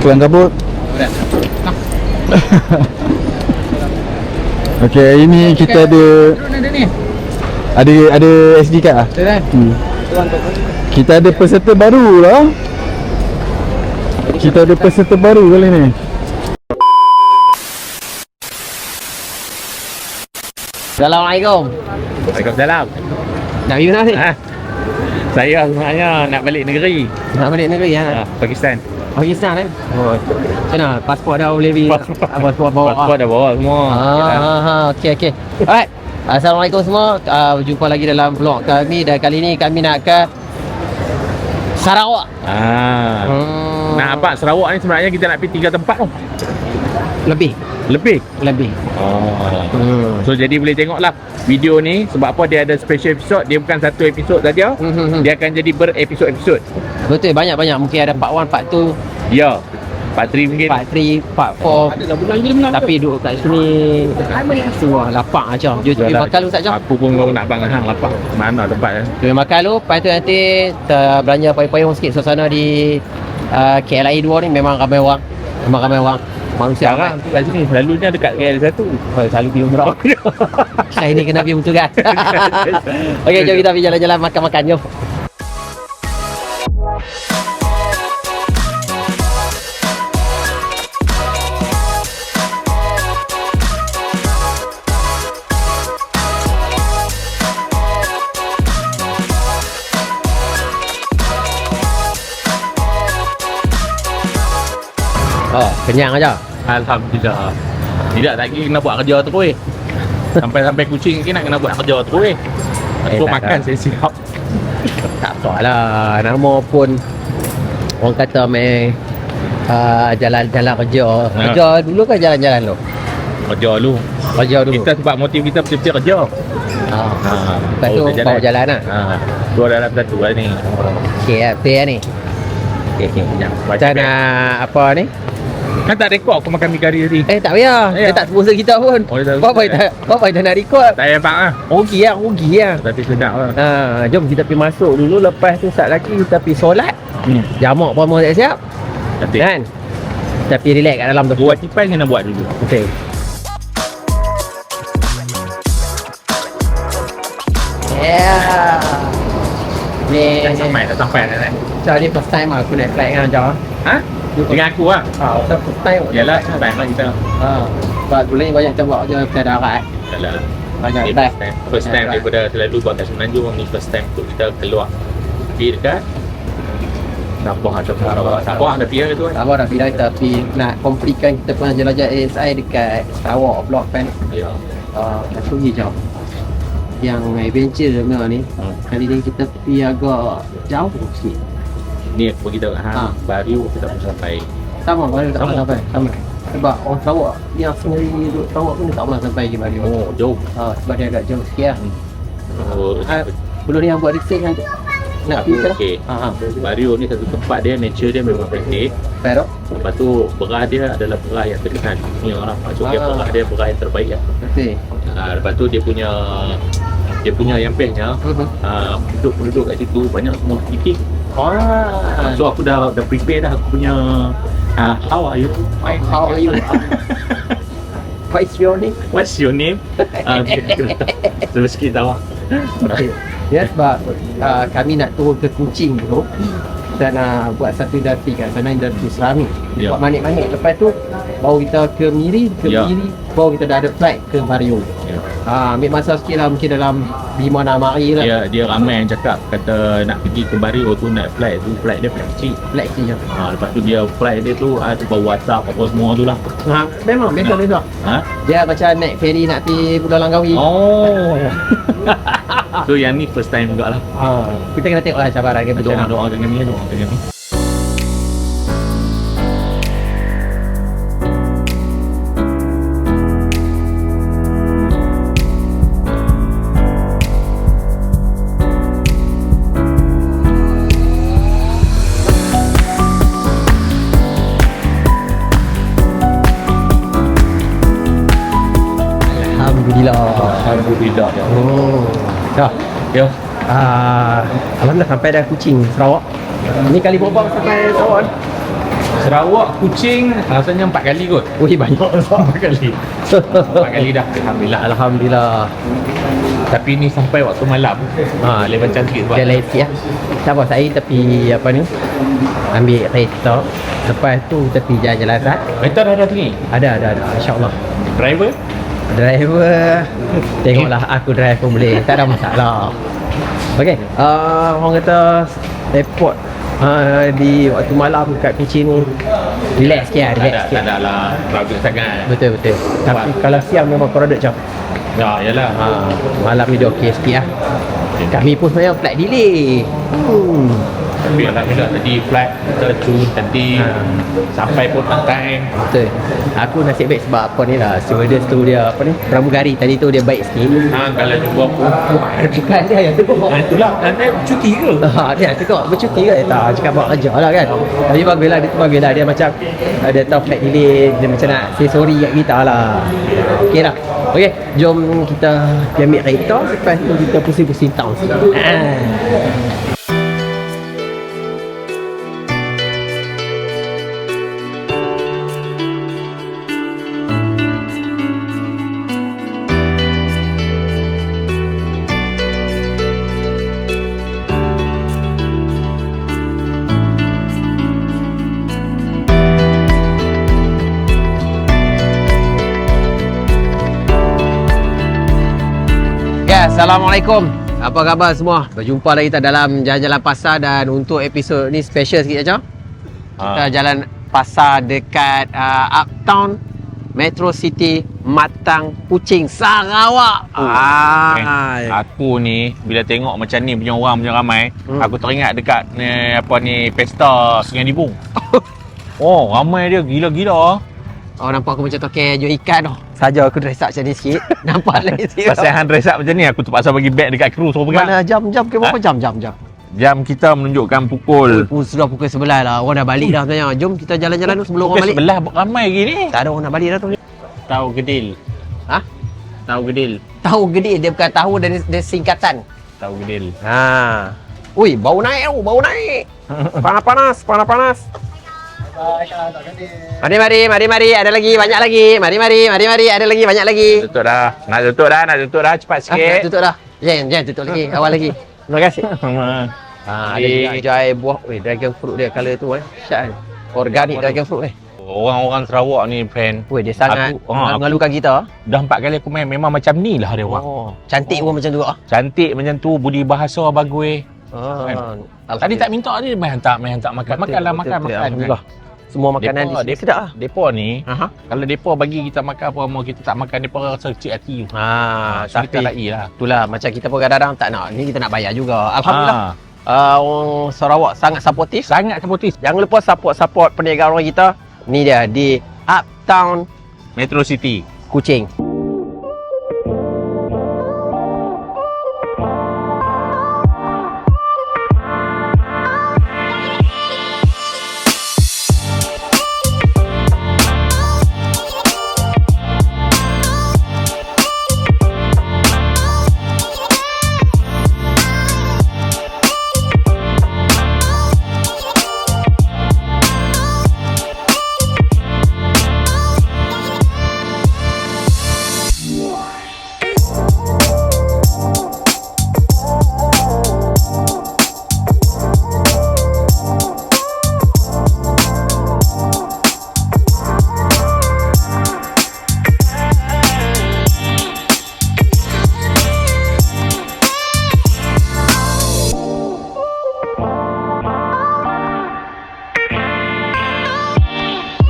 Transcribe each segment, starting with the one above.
Kelang kabut. Okey, hari ni kita ada ada ada SD card ah. Kan? Hmm. Kita ada peserta baru lah. Kita ada peserta baru kali ni. Assalamualaikum. Waalaikumsalam. Nak pergi mana ni? Ha? Saya sebenarnya nak balik negeri. Nak balik negeri ya? Ha, Pakistan. Pakistan eh? Oh. Macam mana? Pasport dah boleh pergi? Pasport. Ah, Pasport bawa. Pasport dah bawa semua. Ah, ah, ah, okey okey. Alright. Assalamualaikum semua. Uh, jumpa lagi dalam vlog kami dan kali ni kami nak ke Sarawak. Ah. Hmm. Nak apa Sarawak ni sebenarnya kita nak pergi tiga tempat tu. Lebih, Lebih. lebih. Oh. Hmm. So jadi boleh tengoklah video ni sebab apa dia ada special episode dia bukan satu episod saja. Hmm, hmm, hmm. Dia akan jadi berepisod-episod. Betul banyak-banyak mungkin ada part 1, part 2, Ya. Part 3 mungkin. part 3, part 4. Tapi duduk kat sini Wah lapang aja. Jom pergi makan tak jom. Aku pun baru nak bang hang lapar. Mana tempat eh? Kita makan dulu Lepas tu nanti Kita belanja payung-payung sikit Suasana di uh, KLIA 2 ni Memang ramai orang Memang ramai orang. Manusia Sekarang ramai tu kat sini selalunya dekat KL1. oh, Selalu pergi umrah Hari ni kena pergi betul kan? Okey jom kita pergi jalan-jalan Makan-makan jom Oh, kenyang aja. Alhamdulillah. Tidak lagi kena buat kerja terus. Sampai-sampai kucing ni nak kena buat kerja terus. Eh, Untuk tak makan saya siap. Tak apa lah Nama pun Orang kata main uh, Jalan-jalan kerja Kerja dulu kan jalan-jalan tu Kerja dulu. Kerja dulu Kita sebab motif kita betul-betul kerja. ha. Ha. Lepas tu bawa jalan lah Ha. Dua dalam satu lah ni. Lah Betul lah ni okay Sekejap. Macam nak Apa ni Kan tak rekod aku makan mi kari tadi. Eh tak payah Ya. Dia tak sponsor kita pun Oh, dia tak kita Apa kita nak record Tak payah bang lah. Rugi lah Rugi lah Tapi sedap lah. Ha, jom kita pergi masuk dulu Lepas tu saat lagi kita pergi solat Hmm. Jamak pun mau siap Cantik. Kan Kita pergi relax kat dalam tu Buat cipai kena buat dulu. Okay Yeah นี่สม่แต่ต้องแฟนนั่นแหละจอที่ผมใต้มาคุณไหนแปลงงานจอฮะอยู่งานกูอะเอาแต่ผมใต้หมดเดี๋ยวแล้วแปลงมาอีกแล้วอ่าว่าดูเล่ว่าอย่างจะบอกเจอแต่ดาวไหลแต่ละเราจะได้ first time ที่ผมได้ที่เราดูบอลแต่ฉะนั้นยูมี first time ที่เราเคลื่อนปีกัน Tapos ada pula. Tapos ada pia itu. Tapos ada pia tapi nak komplikan kita pernah jelajah ASI dekat Sarawak blok kan. Ya. Ah, uh, itu hijau. Yang adventure sebenarnya ni Hmm. Kali ni kita pergi agak jauh sikit Ni aku beritahu kat hang. Ha. Baru kita pun sampai. Sama baru tak Sama. pernah sampai Sama Sebab orang Sarawak Yang sendiri duduk Sarawak pun tak pernah sampai lagi Baru Oh, jauh. ha, Sebab dia agak jauh sikit lah Oh, Ah, Belum ni yang buat research kan Nak pergi Okey. Ha, ha. Bario ni satu tempat dia nature dia memang cantik. Pero Lepas tu beras dia adalah beras yang terkenal dunia lah. Maksud dia Ah. beras dia beras yang terbaik lah. Betul Ha, lepas tu dia punya dia punya yang bestnya Mhm. uh, penduduk-penduduk kat situ banyak semua speaking. Ah, So aku dah dah prepare dah aku punya uh, how are you? Fine. How are you? What's your name? What's your name? Uh, Terus sikit tahu. Ya sebab uh, kami nak turun ke Kuching dulu dan uh, buat satu industri kat sana industri seramik. Ya. Buat manik-manik lepas tu baru kita ke Miri, ke Ya. Miri baru kita dah ada flight ke Bario. Ya. Ah, ambil masa sikit lah mungkin dalam 5 6 hari lah. Dia dia ramai yang cakap kata nak pergi ke Bario tu nak flight tu flight dia flight kecil. Flight kecil je. Ha, lepas tu dia flight dia tu ada uh, WhatsApp apa semua tu lah. Ha, memang biasa biasa. Ha? Dia macam naik ferry nak pergi Pulau Langkawi. Oh. so yang ni first time juga lah. Ha, kita kena tengok lah cabaran macam Doa mana. doa dengan ni doa dengan ni. Ya. Ah, Alhamdulillah sampai dah Kuching, Sarawak. Ni kali berapa sampai Sarawak? Sarawak, Kuching rasanya empat kali kot. Wih banyak Empat kali. Empat kali dah. Alhamdulillah. Alhamdulillah Tapi ni sampai waktu malam. Ha, level cantik tu. Jalan sikit lah Sabar saya tepi apa ni Ambil kereta Lepas tu tepi jalan-jalan sat Kereta dah ada tinggi. Ada ada ada InsyaAllah Driver? Driver. Tengoklah aku drive pun boleh. Tak ada masalah. Okay uh, Orang kata Airport uh, Di waktu malam kat Kuching ni Relax sikit lah Tak Relax ada, sikit. tak ada lah. Crowded sangat. Betul betul. Tapi kalau siang memang crowded macam Ya, yalah. ha, Malam ni dia okey sikit lah. Kami pun sebenarnya flight delay. Hmm. Tapi Alhamdulillah tadi flight cun tadi Ha. sampai pun on time. Betul Aku nasib baik sebab apa ni lah Stewardess tu dia apa ni Pramugari tadi tu dia baik sikit Ha, kalau jumpa perempuan. Bukan dia yang tegur Ha, itulah. Nanti cuti ke? Ha, dia cakap bercuti ke? Tak, cakap buat kerja lah kan Tapi baguslah, dia tu baguslah Dia macam Dia tahu flight delay Dia macam nak say sorry kat kita lah Okay lah Okay, jom kita pergi ambil kereta Lepas tu kita pusing-pusing town ah. Assalamualaikum Apa khabar semua? Berjumpa lagi kita dalam Jalan-Jalan Pasar Dan untuk episod ni special sikit Acah Kita Ha. jalan pasar dekat uh, Uptown Metro City Matang Kuching Sarawak Oh, ah. Eh, aku ni bila tengok macam ni punya orang punya ramai, Hmm. aku teringat dekat ni apa ni pesta Sungai Dibung. oh, ramai dia gila-gila. Oh nampak aku macam toke jual ikan tu Saja aku dress up macam ni sikit Nampak lain sikit Pasal hang dress up macam ni aku terpaksa bagi beg dekat kru suruh pegang. Mana jam-jam ke berapa jam jam jam Jam kita menunjukkan pukul Oh, sudah pukul 11 lah Orang dah balik dah sebenarnya Jom kita jalan-jalan dulu sebelum orang pukul balik sebelah ramai lagi ni. Tak ada orang nak balik dah tu Tahu gedil. Ha? Tahu gedil. Tahu gede dia bukan tahu dan dia singkatan. Tahu gedil. Ha. Ui, bau naik tu, bau naik. Panas-panas, panas-panas. Mari mari mari mari ada lagi banyak lagi. Mari mari mari mari ada lagi banyak lagi. Tutup dah. Nak tutup dah, nak tutup dah cepat Ah, sikit. tutup dah. Jangan jangan tutup lagi. Awal lagi. Terima kasih. Ha, ada juga air buah. Weh, dragon fruit dia colour tu eh. Syak kan. Organic dragon fruit eh. Orang-orang Sarawak ni fan. Weh, dia sangat Aku- ha, aku- mengalukan kita. Dah empat kali aku main memang macam ni lah dia orang. Oh, cantik pun macam tu ah. Cantik macam tu, budi bahasa bagus. Oh, Tadi tak minta ni main hantar, main hantar makan. Makanlah makan makan. Alhamdulillah. Semua makanan di Depa, sini depa, sedap ah. depa ni Aha. kalau depa bagi kita makan apa mau kita tak makan depa rasa kecil hati. Ha, so kita tapi lagi lah. itulah macam kita pun kadang-kadang tak nak. Ni kita nak bayar juga. Alhamdulillah. Ha, Uh, orang Sarawak sangat supportive. sangat supportive. Jangan lupa support-support perniagaan orang kita. Ni dia di Uptown Metro City. Kuching.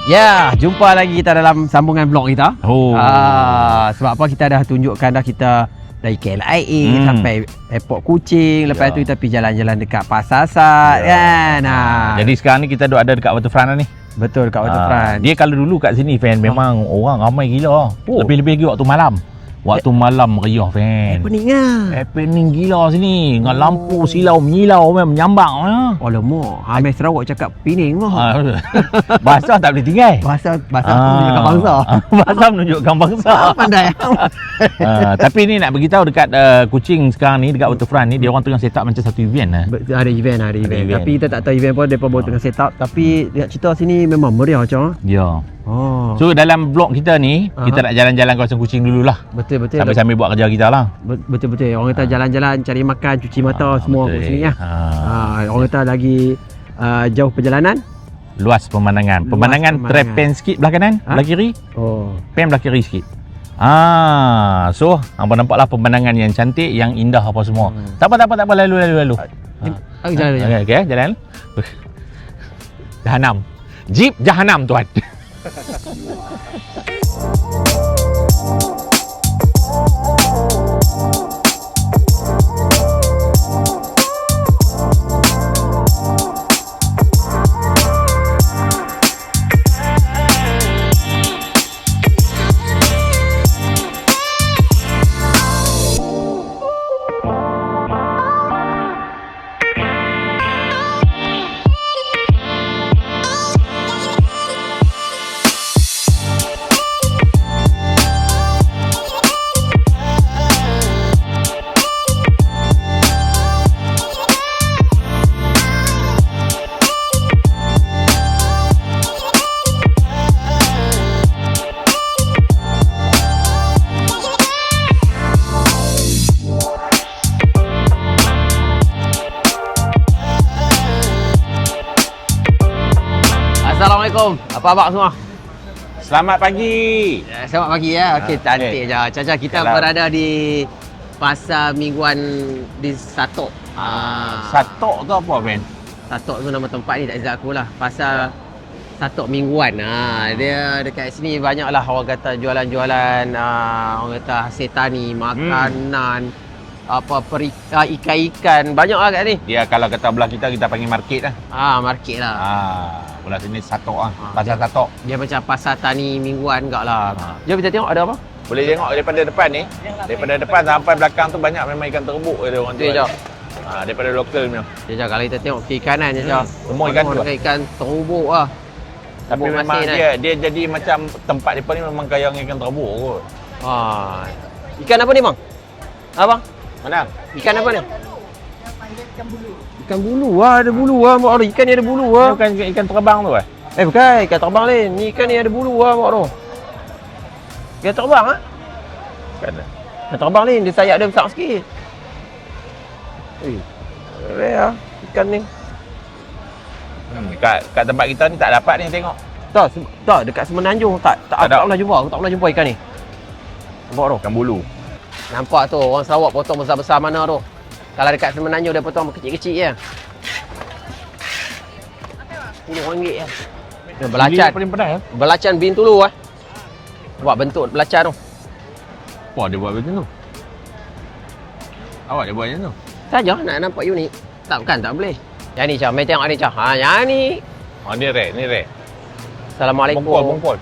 Ya, jumpa lagi kita dalam sambungan vlog kita. Oh. Ah, sebab apa kita dah tunjukkan dah kita dari KLIA Hmm. sampai airport Kuching, lepas Ya. tu kita pergi jalan-jalan dekat Pasar Sat kan. Ha. Jadi sekarang ni kita duduk ada dekat waterfront lah ni. betul dekat Ah, waterfront. Dia kalau dulu kat sini fan memang orang ramai gila. Oh. Lebih-lebih lagi waktu malam. Waktu malam meriah fan. Pening lah. Happening gila sini. Dengan lampu silau menyilau memang menyambang. Ha. Alamak, Hamil Sarawak cakap pening mah. Ah, bahasa tak boleh tinggal. Bahasa bahasa aku cakap bangsa. Ah, bahasa menunjukkan bangsa. Pandai. Ah, tapi ni nak beritahu dekat uh, Kuching sekarang ni dekat waterfront ni dia orang tengah set up macam satu event lah. Be- Ada event, ada event. event. Tapi kita tak tahu event pun mereka baru tengah set up. Tapi lihat cerita sini memang meriah macam. Ya. Oh. So dalam blog kita ni Aha. kita nak jalan-jalan kawasan Kuching dululah. betul betul. Sambil-sambil buat kerja kita lah. Be- Betul betul. Orang kata jalan-jalan cari makan, cuci mata Ah, semua kat sini ya. Ha. Ah, orang kata lagi uh, jauh perjalanan. Luas pemandangan. Luas Pemandangan pemandangan. trap pen sikit belah kanan, Ha? belah kiri. Oh. Pen belah kiri sikit. Ah, so hangpa nampaklah pemandangan yang cantik, yang indah apa semua. Hmm. Tak apa tak apa tak apa lalu lalu lalu. Ah, jalan jalan. Okey okey jalan. Jahanam. Jeep Jahanam tuan. Música Assalamualaikum. Apa abang semua? Selamat pagi. Ya, Selamat pagi ya. Okey, Ah, cantik okey. je. Caca kita Yalah. berada di pasar mingguan di Satok. Ah, Satok tu apa Ben? Satok tu nama tempat ni tak silap aku lah. Pasar Satok Mingguan. Ha, dia dekat sini banyaklah orang kata jualan-jualan ah, orang kata hasil tani, makanan, apa perik, ah, ikan-ikan. Banyaklah kat ni. Dia kalau kata belah kita kita panggil market lah. Ah, market lah. Ah, belah sini Satok ah. Ah, Pasar dia- Satok. Dia macam pasar tani mingguan enggak lah. Ah. Jom kita tengok ada apa? Boleh tengok daripada depan ni. Daripada depan sampai belakang tu banyak memang ikan terbuk dia orang Tu. Ah, daripada lokal punya. Dia kalau kita tengok kiri kanan je. Hmm, semua ikan tu. Dekat ikan terubuk lah. Tapi Terbuk memang dia dia jadi macam tempat depan ni memang kaya dengan ikan terbuk kot. Ah. Ikan apa ni bang? Abang? Mana? Ikan apa ni? Ikan bulu lah, ada bulu lah. Mak. Ikan ni ada bulu lah. Ni bukan ikan, ikan terbang tu eh? Eh bukan, ikan terbang ni. Ni ikan ni ada bulu lah Mak. Ikan terbang ah. Kan. Ikan terbang ni, dia sayap dia besar sikit. Eh, rare lah ikan ni. Hmm, kat kat tempat kita ni tak dapat ni tengok. Tak, tak dekat Semenanjung tak tak, Tak tak, pernah jumpa. Aku tak pernah jumpa ikan ni. Nampak tu? Ikan bulu. Nampak tu orang Sarawak potong besar-besar mana tu. Kalau dekat Semenanjung dia potong kecil-kecil je. RM10 je. Ya, belacan. Paling pedas eh? Belacan Bintulu ah. Buat bentuk belacan tu. Apa dia buat macam tu? Awak dia buat macam tu? Saja nak nampak unik. Tak bukan tak boleh. Yang ni Cah, mai tengok ni Cah. Ha, yang ni. Oh ni rare, ni rare. Assalamualaikum. Bongkol, bongkol.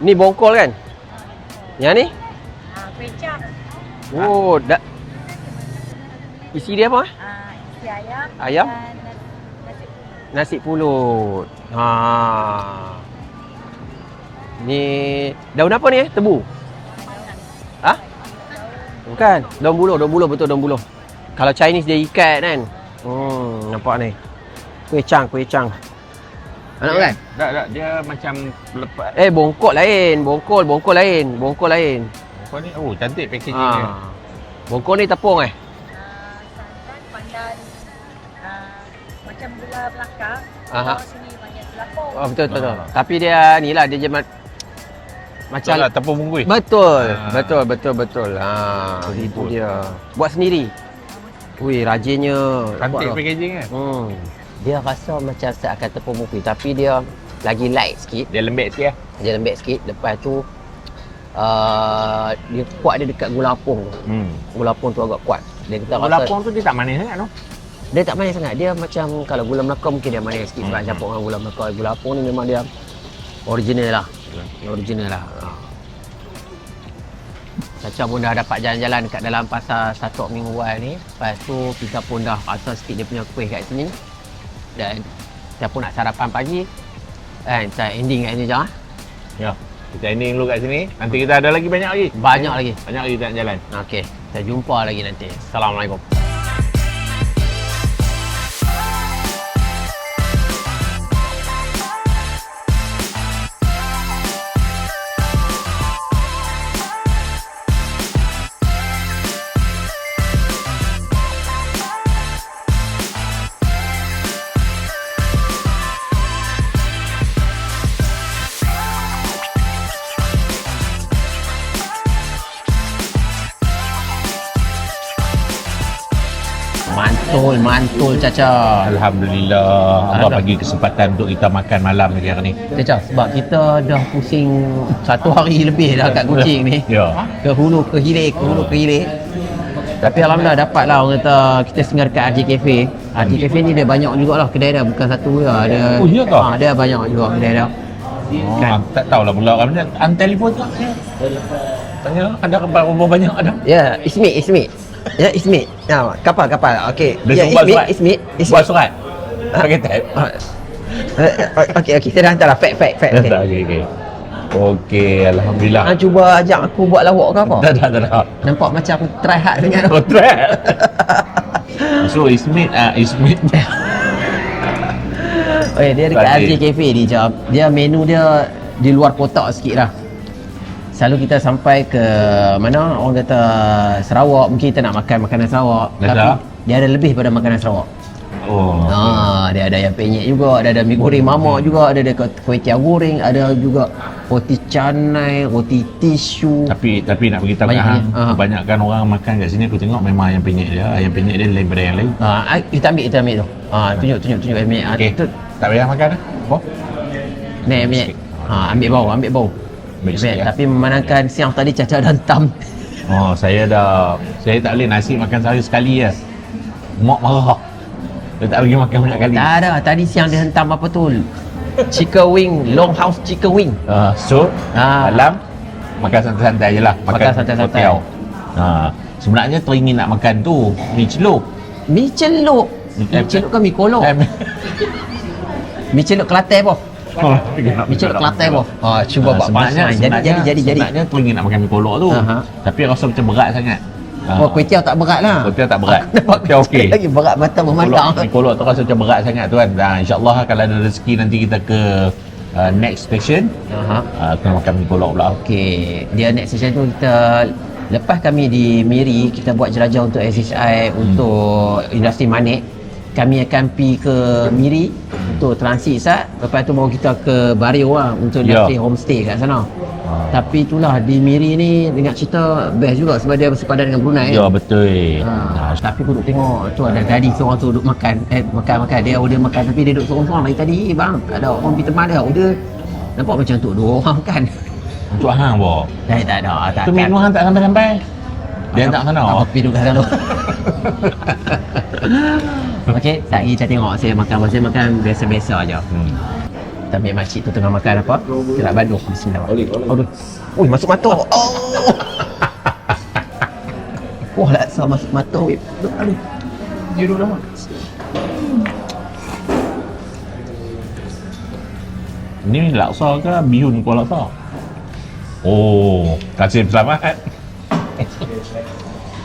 Ni bongkol kan? Yang ni? Ah, kuih cap, Oh, dah. Isi dia apa? ah? ah, isi ayam, Ayam? dan nasi, nasi Nasi pulut. Ha. Ni daun apa ni eh? Tebu. Ha? Bukan. Daun buluh, daun buluh betul daun buluh. Kalau Chinese dia ikat kan. Hmm, nampak ni. Kuih cang, kuih cang. Anak kan? Tak, tak. Dia macam lepas. Eh, bongkol lain. Bongkol, bongkol lain. Bongkol lain. Apa ni? Oh, cantik packaging dia. Ha. Bongkol ni tepung eh? ah, santan, pandan, ah, macam gula belakang. Aha. Kalau sini banyak selapung. Oh, betul, betul, betul. Ah. Tapi dia ni lah, dia je ma- macam Macam lah, tepung bungkus. Betul, Ah. betul, betul, betul. Ha, Betul, itu betul. dia. Buat sendiri. Wih, rajinnya. Cantik Buat lah. packaging kan? Hmm. Dia rasa macam seakan tepung mupi tapi dia lagi light sikit. Dia lembek sikit lah. Dia lembek sikit. Lepas tu uh, dia kuat dia dekat gula apung tu. Hmm. Gula apung tu agak kuat. Dia kita Gula rasa pong tu dia tak manis sangat tu. dia tak manis sangat. Dia macam kalau gula Melaka mungkin dia manis sikit sebab Hmm. campur dengan gula Melaka. Gula apung ni memang dia original lah. Original lah. Ha. Caca pun dah dapat jalan-jalan kat dalam pasar satu minggu ni. Lepas tu kita pun dah rasa sikit dia punya kuih kat sini. Dan kita pun nak sarapan pagi. Kan, kita ending kat sini je ah. Ya. Kita ending dulu kat sini. Nanti kita ada lagi banyak lagi. Banyak lagi. Banyak lagi kita nak jalan. Okey, kita jumpa lagi nanti. Assalamualaikum. Mantul, Caca. Alhamdulillah. Allah bagi kesempatan untuk kita makan malam lagi hari ni. Caca, sebab kita dah pusing satu hari lebih dah kat kucing ni. Ya. Ke hulu, ke hilir, ke hulu, ke hilir. Tapi Alhamdulillah dapat lah orang kata kita singgah dekat RJ Cafe. RJ Cafe ni dia banyak jugalah kedai dia, bukan satu je. Ada, Oh, ya ke? Ha, dia banyak juga kedai dia. Oh, Kan? tak tahulah pula kan an telefon tu. Tanya ada berapa banyak ada. Ya, Ismi, Ismi. Ya, Ismi. Ya, kapal, kapal. Okey. Dia Ya, suruh buat Ismi, surat. Ismi, Ismi. Buat surat. Pakai tab. Eh, Okey, okey. Kita dah hantar lah. Fact, fact, fact. Okay. tak okey okey. Okey, alhamdulillah. Ha, cuba ajak aku buat lawak ke apa? Dah dah dah. dah. Nampak macam aku try hard sangat. Oh, trap. so Ismit ah Ismit. Ya, dia dekat. RJ Cafe ni, jap. Dia menu dia di luar kotak sikit lah. Selalu kita sampai ke mana orang kata Sarawak mungkin kita nak makan makanan Sarawak Dah tapi dia ada lebih pada makanan Sarawak. Oh. Ha, dia ada yang penyet juga, ada ada mi goreng mamak juga, ada ada kuih tiaw goreng, ada juga roti canai, roti tisu. Tapi tapi nak beritahu Banyak kan, penyet. Ha. kebanyakan orang makan kat sini aku tengok memang ayam penyet dia. Ayam penyet dia lain daripada yang lain. Ha, ai- kita ambil kita ambil tu. Ha, tunjuk tunjuk tunjuk ambil. Ha, Okey. tu, Tak payah makan dah. Oh. ni ambil. Ha, ambil bau, ambil bau. Ya. tapi memandangkan siang tadi caca dan tam. Oh, saya dah saya tak boleh nasi makan sehari sekali ya. Mak marah. Dia tak bagi makan banyak kali. Tak ada, tadi siang dia hentam apa tu? Chicken wing, long house chicken wing. Uh, so, Ah. malam makan santai-santai je lah. Makan santai-santai. hotel. Ha, sebenarnya teringin nak makan tu, mi celup. Mi celup. Mi celup ke mi kolok? Mi celup Kelantan apa? Oh, celup Kelantan apa? Ha, cuba buat sebenarnya, punchline. Jadi jadi jadi jadi. Sebenarnya teringin nak makan mi kolok tu. Aha. Tapi rasa macam berat sangat. Ha. Oh, kuih tiaw tak berat lah. Kuih tiaw tak berat. Kuih tiaw okey. Lagi berat mata memandang. Kolok, mi kolok tu rasa macam berat sangat tuan. Ha, InsyaAllah kalau ada rezeki nanti kita ke uh, next station. Aha. Uh, kena makan mi kolok pula. Okey, dia next session tu kita lepas kami di Miri kita buat jelajah untuk SHI untuk industri manik. Kami akan pergi ke Miri untuk transit sat. Lepas tu baru kita ke Bario lah untuk Ya. industri homestay kat sana. Ha. Tapi itulah di Miri ni dengar cerita best juga sebab dia bersepadan dengan Brunei. Ya kan? betul. Ha, tapi aku duduk tengok tu ada tadi seorang tu duduk makan eh makan makan dia order makan tapi dia duduk seorang-seorang lagi tadi "Eh, bang ada orang pergi teman dia order nampak macam tu dua orang kan Untuk hang bo. Dah tak ada tak Tu menu hang tak sampai-sampai. Dia hantar sana. Apa pergi duduk kat sana Okey, tak kita tengok saya makan saya makan biasa-biasa aja. Hmm. Ambil makcik tu tengah makan apa? Kerak Bandung. Bismillah. Aduh. Ui, masuk mata. Oh. Wah, laksa masuk mata. weh. Aduh, aduh. Dia duduk lama. Ni laksa ke bihun kuah laksa? Oh, kasih selamat.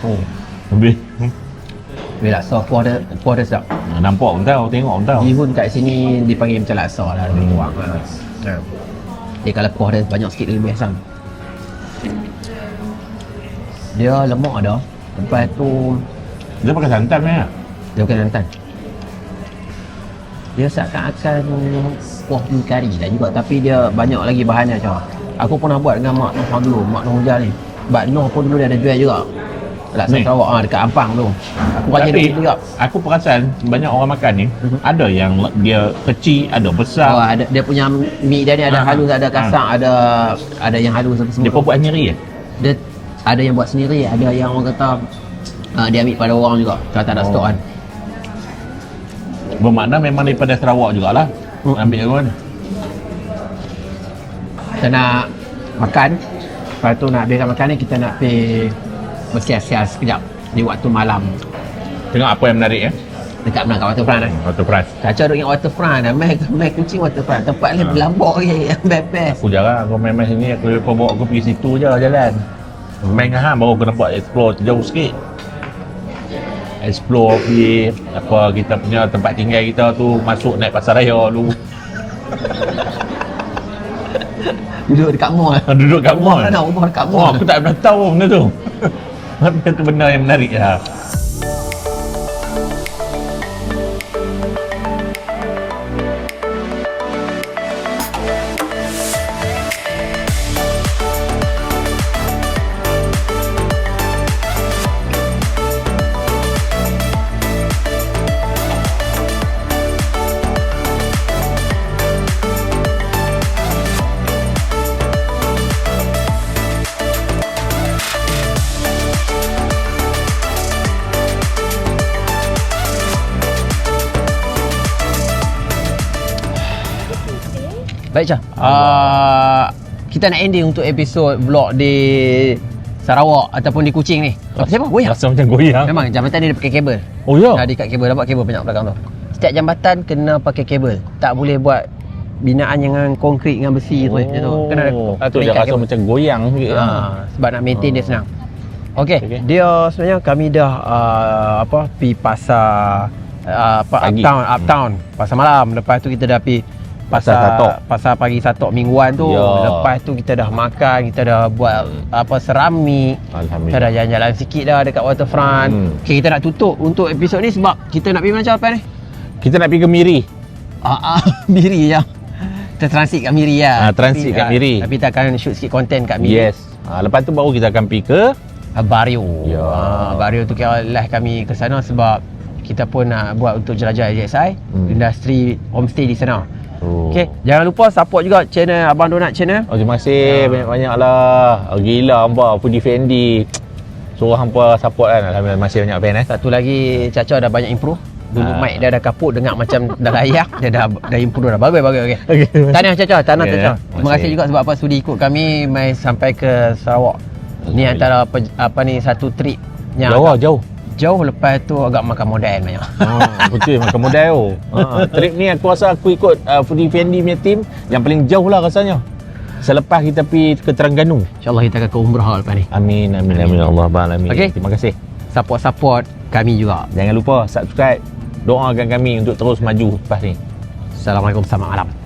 Oh. Lebih. Weh, laksa kuah dia, kuah dia sedap. Nampak pun tahu, tengok pun tahu. Bihun kat sini dipanggil macam laksa lah lebih kurang. Ha. Dia kalau kuah dia banyak sikit lebih asam. Dia lemak ada. Lepas tu Dia pakai santan ya? dia bukan santan. Dia seakan-akan kuah mi kari dah juga tapi dia banyak lagi bahannya macam. Aku pernah buat dengan mak Noh dulu, mak Noh Hujan ni. Mak Noh pun dulu dia ada jual juga. Ni. Sarawak ah dekat Ampang tu. Aku Tapi dia juga. aku perasan banyak orang makan ni Mhm. ada yang dia kecil, ada besar. Oh, ada dia punya mi dia ni ada Ah, halus, ada kasar, ada ada yang halus apa semua. Dia pun buat nyeri ya? dia ada yang buat sendiri, ada yang orang kata uh, dia ambil pada orang juga. Kalau tak ada Oh. stok kan. Bermakna memang daripada Sarawak jugalah. Hmm. Ambil kan. Kita nak makan Lepas tu nak habiskan makan ni kita nak pergi bersiar-siar sekejap di waktu malam Tengok apa yang menarik ya. dekat belakang waterfront eh. Waterfront. Kacau duk ingat waterfront dah. Main, main kucing waterfront. Tempat lain berlambak lagi. Yang best-best. Aku jarang aku main-main sini aku kau bawa aku pergi situ je jalan. Main dengan hang baru aku nampak explore jauh sikit. Explore pergi apa kita punya tempat tinggal kita tu masuk naik pasar raya dulu. Duduk dekat mall. Duduk kat mall. Mana rumah dekat Oh, mall. aku tak pernah tahu benda tu. Tapi itu benda yang Baik Syah. Uh, kita nak ending untuk episod vlog di Sarawak ataupun di Kuching ni. Siapa? Goyang. Rasa macam goyang. Memang jambatan dia pakai kabel. Oh ya. Dah dekat kabel dapat kabel banyak belakang tu. Setiap jambatan kena pakai kabel. Tak boleh buat binaan dengan konkrit dengan besi tu macam tu. Kena ada Oh, uh, tu dia rasa kabel. macam goyang sikit. Ha, sebab nak maintain dia senang. Okey, Okey. dia sebenarnya kami dah uh, apa pi pasar uh, apa Pagi. uptown uptown pasar malam. Lepas tu kita dah pi Pasar pasar Satok. pasar pagi Satok mingguan tu. Ya. Lepas tu kita dah makan, kita dah buat apa seramik. Kita dah jalan-jalan sikit dah dekat waterfront. Hmm. Okey, kita nak tutup untuk episod ni sebab kita nak pergi mana lepas ni? Kita nak pergi ke Miri. Ah, ah Miri je. Kita transit kat Miri lah. Ah, transit kat ah, Miri. Tapi kita akan shoot sikit konten kat Miri. Yes. Ha, lepas tu baru kita akan pergi ke Ah, Bario. Ya. Ah, Bario tu kira live kami ke sana sebab kita pun nak buat untuk jelajah AJSI, Hmm. industri homestay di sana. Oh. Okey, jangan lupa support juga channel Abang Donat channel. Oh, terima kasih banyak-banyak lah. Oh, gila hamba Foodie Fendi. Suruh hampa support kan. Alhamdulillah masih banyak fan eh. Satu lagi Caca dah banyak improve. Dulu Ah. mic dia dah kaput dengar macam dah layak, dia dah dah improve dah. Bagus bagus okey. Okey. Tahniah Caca, tahniah Okay, Caca. terima kasih. juga sebab apa sudi ikut kami mai sampai ke Sarawak. Ni antara apa, apa ni satu trip yang Jauh lah, agak- jauh. Jauh lepas tu agak makan modal banyak. Oh, betul makan modal tu. Ha, trip ni aku rasa aku ikut uh, Foodie Fendi punya team yang paling jauh lah rasanya. Selepas kita pergi ke Terengganu. InsyaAllah kita akan ke umrah lepas ni. Amin amin amin Ya Allah Abang alamin. Okey. Terima kasih. Support-support kami juga. Jangan lupa subscribe. Doakan kami untuk terus maju lepas ni. Assalamualaikum selamat malam.